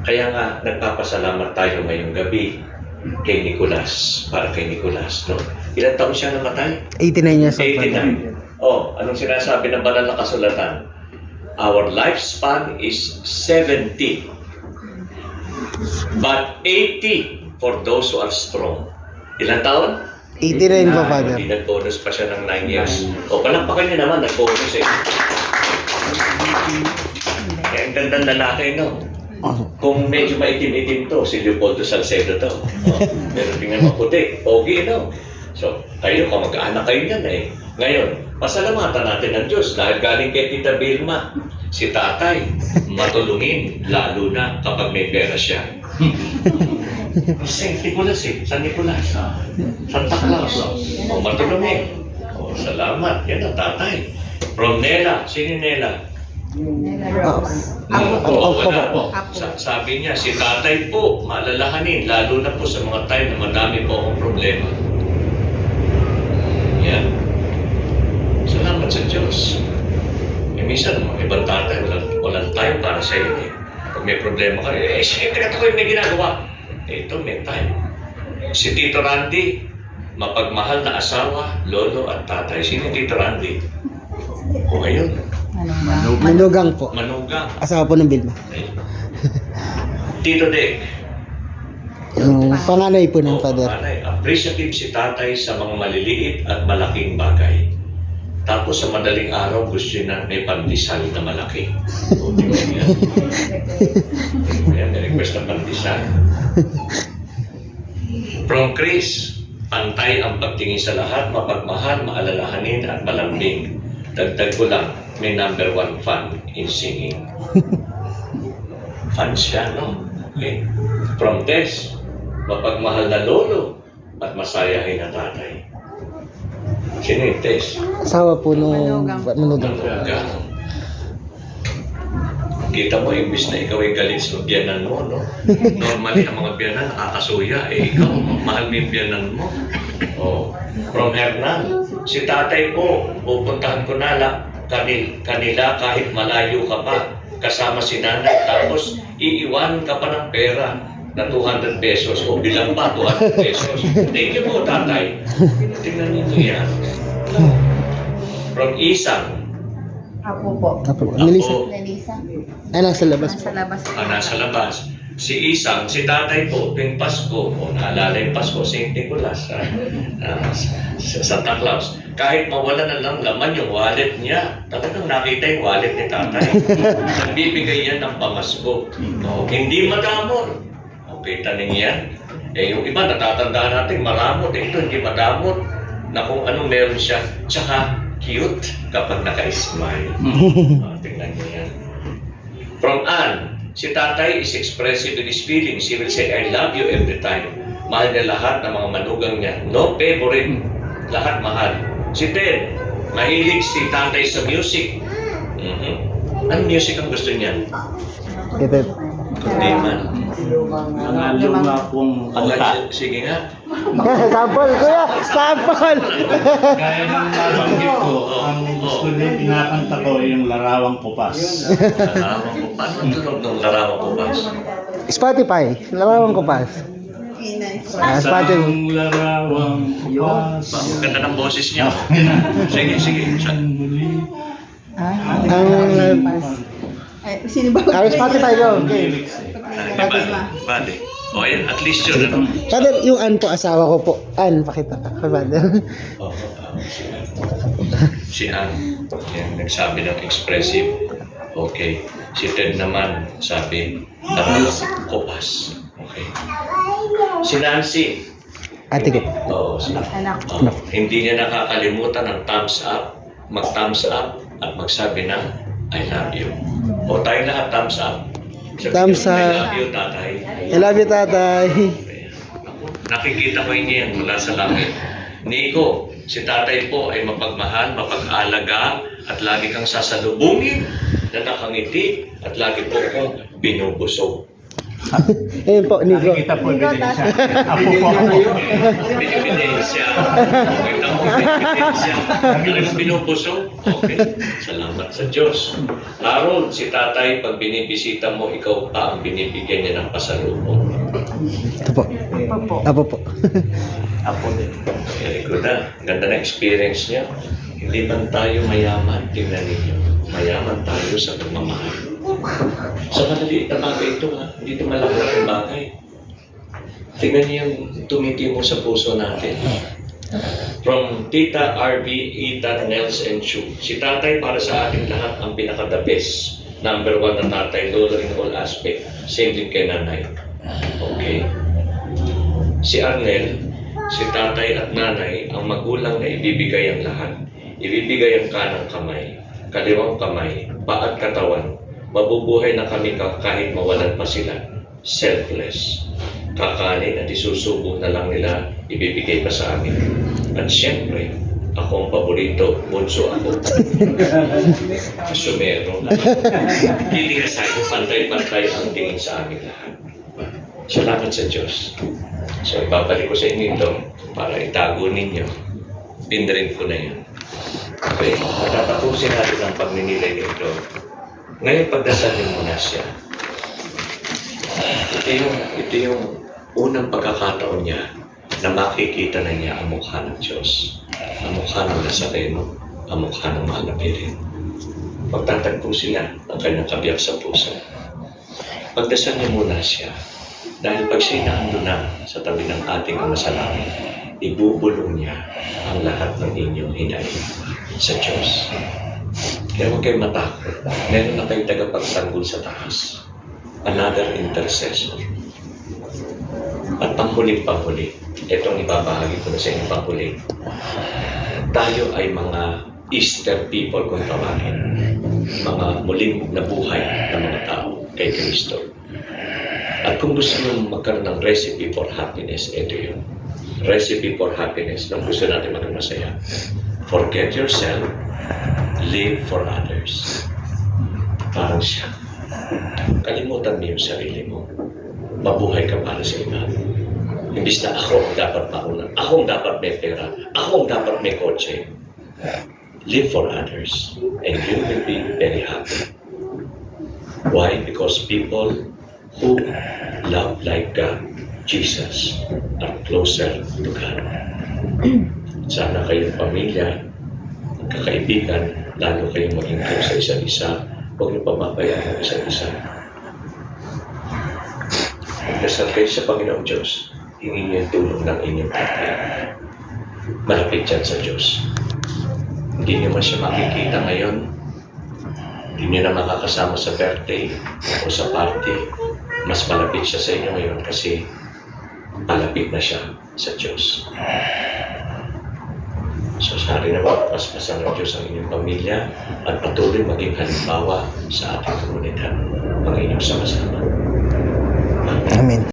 Kaya nga, nagpapasalamat tayo ngayong gabi kay Nicolas, para kay Nicolas, no? Ilan taon siya namatay? 89 years old, Father. 89. Oh, anong sinasabi ng banal na kasulatan? Our lifespan is 70. But 80 for those who are strong. Ilan taon? 89 po, Father. Hindi nag-bonus pa siya ng 9 years. O, palakpakan niyo naman, nag-bonus eh. Kaya ang gandang lalaki, no? Kung medyo maitim-itim to, si Leopoldo Salcedo to. Oh, pero tingnan mo puti, pogi, no? So, kayo, kamag-anak kayo yan eh. Ngayon, pasalamatan natin ang Diyos dahil galing kay Tita Vilma, si tatay, matulungin, lalo na kapag may pera siya. Saint Nicolas eh, San Nicolas. Santa Claus. O, matulungin. O, salamat. Yan ang tatay. From Nela. Sino yung. Ako, sabi niya, si tatay po, maalalahanin, lalo na po sa mga time na madami po akong problema. Yan. Salamat sa Diyos. Eh, minsan, mga ibang tatay, walang, walang time para sa iyo. Eh. Pag may problema ka, eh, siyempre ka may ginagawa. Eh, ito, may time. Si Tito Randy, mapagmahal na asawa, lolo at tatay. Sino yung Tito Randy? O ngayon, Manugang po. manugang. Asawa po ng Bilma. Tito Dick. Yung panganay po ng Oo, Father. panganay. Appreciative si tatay sa mga maliliit at malaking bagay. Tapos sa madaling araw, gusto niya na may pandesal na malaki. O, di ba yan? Ayan, may request na pandesal. From Chris, pantay ang pagtingin sa lahat, mapagmahal, maalalahanin at malambing. Dagdag ko lang, may number one fan in singing. fan siya, no? Okay. From Tess, mapagmahal na lolo at masayahin na tatay. Sino yung Tess? Asawa po nung Manugang. Manugang. Kita mo, imbis na ikaw ay galit sa biyanan mo, no? Normally, ang mga biyanan nakakasuya. Eh, ikaw, mahal mo yung biyanan mo. Oh. From Hernan, si tatay po, pupuntahan ko na lang kanil, kanila kahit malayo ka pa. Kasama si nanay. Tapos, iiwan ka pa ng pera na 200 pesos o bilang pa 200 pesos. Thank you po, tatay. Tingnan niyo yan. From Isang, Apo po. Apo. Melissa. ako, Nelisa. Ay, nasa labas po. Nasa labas po. ah, nasa labas. Si Isang, si tatay po, tuwing Pasko, o naalala yung Pasko, St. Nicholas, ah, sa Santa Claus. Kahit mawala na lang laman yung wallet niya, talagang nakita yung wallet ni tatay. Nagbibigay yan ng pamasko. No, hindi madamot. Okay, taning yan. Eh, yung iba, natatandaan natin, maramot. Eh, ito, hindi madamot. Na kung ano meron siya. Tsaka, cute kapag naka-smile. Ah, tingnan niyo yan. From Anne, si tatay is expressive in his feelings. He will say, I love you every time. Mahal niya lahat ng mga manugang niya. No favorite. Lahat mahal. Si Ted, mahilig si tatay sa music. Mhm. Anong music ang gusto niya? Ito. Hindi man. Mga luma pong kanta. sige nga. Sample, kuya! Sample! Gaya ng nabanggit ko, ang gusto niya pinakanta ko yung larawang pupas. Larawan ko. Paano ang tunog ng larawan ko, Bas? Spotify. Larawan ko pas. Ah, Spotify. Ang larawang pupas. Ba, ang ganda ng boses niya. Sige, sige. Ang... Ay, sino ba? Ah, Spotify go. Ang Okay. Eh. Bale, bale. O, ayan, at least yun, ano? Father, yung Ann po, asawa ko po. Ann, pakita ka. Father. Oo, ah, si Si Ann, yan, nagsabi ng expressive. Okay. Si Ted naman, sabi, taral kopas. Okay. Si Nancy, Ate ko. oo, si, Anak. oo, hindi niya nakakalimutan ang thumbs up, mag-thumbs up, at magsabi ng, I love you. O tayo lahat, thumbs up. Thumbs niyo, I up. love you, tatay. I love you, tatay. Nakikita ko yun yan mula sa langit. Nico, si tatay po ay mapagmahal, mapag-alaga, at lagi kang sasalubungin na nakangiti, at lagi po kong binubusog. Ayun po, Nico. Nakikita po ebidensya. Apo po ako. Mo, binibidensya. Talagang binubusog. Okay. Salamat sa Diyos. Harold, si tatay, pag binibisita mo, ikaw pa ang binibigyan niya ng pasalubong. Ito po. Apo po. Apo din. Very good na. Ganda na experience niya. Hindi man tayo mayaman, tingnan ninyo. Mayaman tayo sa pagmamahal. Sa maliliit na bagay ito ha, hindi ito malalaking bagay. Tingnan niyo yung tumitimo sa puso natin. From Tita RV, Ethan, Nels, and Chu. Si tatay para sa ating lahat ang pinaka-the. Number one na tatay, lolo in all aspect. Same din kay nanay. Okay. Si Arnel, si tatay at nanay, ang magulang na ibibigay ang lahat. Ibibigay ang kanang kamay, kaliwang kamay, paa at katawan. Mabubuhay na kami ka- kahit mawalan pa sila. Selfless. Kakanin at isusubo na lang nila, ibibigay pa sa amin. At siyempre, ako ang paborito, bunso ako. Sumero. Hindi sa'yo, pantay-pantay ang tingin sa amin lahat. Salamat sa Diyos. So, ibabalik ko sa inyo ito para itago ninyo. Pindarin ko na yun. Okay, matatapusin natin ang pagninilay nito. Ngayon, pagdasalin mo na siya. Ito yung, ito yung unang pagkakataon niya na makikita na niya ang mukha ng Diyos. Ang mukha ng Nazareno, ang mukha ng mahal na Pirin. Magtatagpo sila ng kanyang kabiyak sa puso. Pagdasal niyo muna siya. Dahil pag siya naando na sa tabi ng ating Ama sa ibubulong niya ang lahat ng inyong hinahin sa Diyos. Kaya huwag kayong matakot. Meron na kayong tagapagtanggol sa taas. Another intercessor. At panghuling panghuli, itong ibabahagi ko na sa inyong panghuli. Tayo ay mga Easter people kung tawagin. Mga muling nabuhay na mga tao kay Kristo. At kung gusto nyo magkaroon ng recipe for happiness, ito yun. Recipe for happiness nung gusto natin maging masaya. Forget yourself, live for others. Parang siya. Kalimutan mo yung sarili mo. Mabuhay ka para sa iba. Imbis na ako ang dapat mauna, ako ang dapat may pera, ako ang dapat may kotse. Live for others and you will be very happy. Why? Because people who love like God, Jesus, are closer to God. Sana kayong pamilya, kakaibigan, lalo kayong close sa isa't isa, huwag niyo pababayaan ang isa't isa. Magdasal kayo sa Panginoong Diyos, hingin niyo yung tulong ng inyong tatay. Malapit yan sa Diyos. Hindi niyo man siya makikita ngayon, hindi niyo na makakasama sa birthday o sa party. Mas malapit siya sa inyo ngayon kasi malapit na siya sa Diyos. So sa akin naman, paspasan ng Diyos ang inyong pamilya at patuloy maging halimbawa sa ating komunidad. Ang inyong sama-sama. Amen.